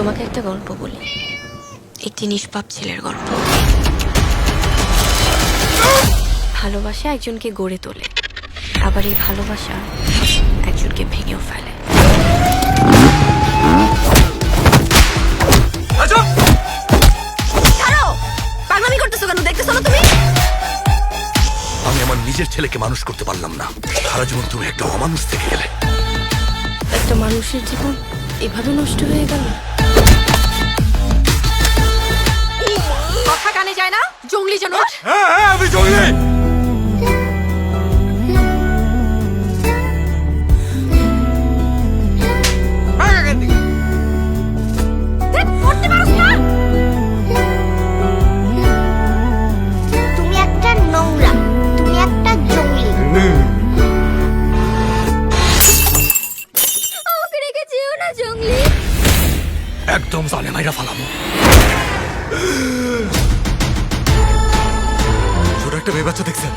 আপনাকে একটা গল্প বলি। একটি নিষ্পাপ ছেলের গল্প। ভালোবাসা একজনকে গড়ে তোলে আবার এই ভালোবাসা একজনকে ভেঙেও ফেলে। তুমি? আমি আমার নিজের ছেলেকে মানুষ করতে পারলাম না। সারা জীবন তুমি একটা অমানুষ থেকে গেলে। একটা মানুষের জীবন এভাবে নষ্ট হয়ে গেল? জঙ্গলি জানোয়ার? হ্যাঁ হ্যাঁ আমি জঙ্গলি। ধ্যাৎ, করতে পারোস না। একটা মেয়ে বাচ্চা দেখছেন?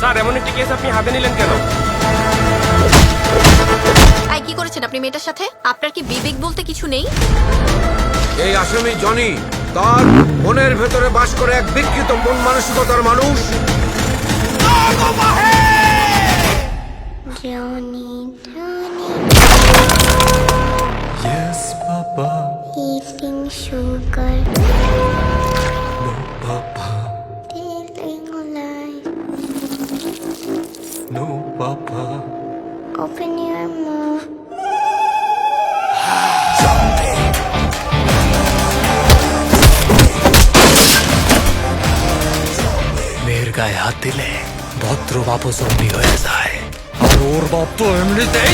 স্যার এমন একটি কেস আপনি হাতে নিলেন কেন? আই কি করেছেন আপনি মেয়েটার সাথে? আপনার কি বিবেক বলতে কিছু নেই? এই আসামি জনি তার মনের ভেতরে বাস করে এক বিকৃত মন মানসিকতার মানুষ। Johnny Johnny. ইয়েস বাবা সুগার নো বাবা টেলিং লাইফ নো বাবা ওপেন ইউর মাউথ মেয়ের গায়ে হাত দিলে ভদ্র বাপও জম্বি হয়ে যায়। আর ওর বাপ তো এমনিতেই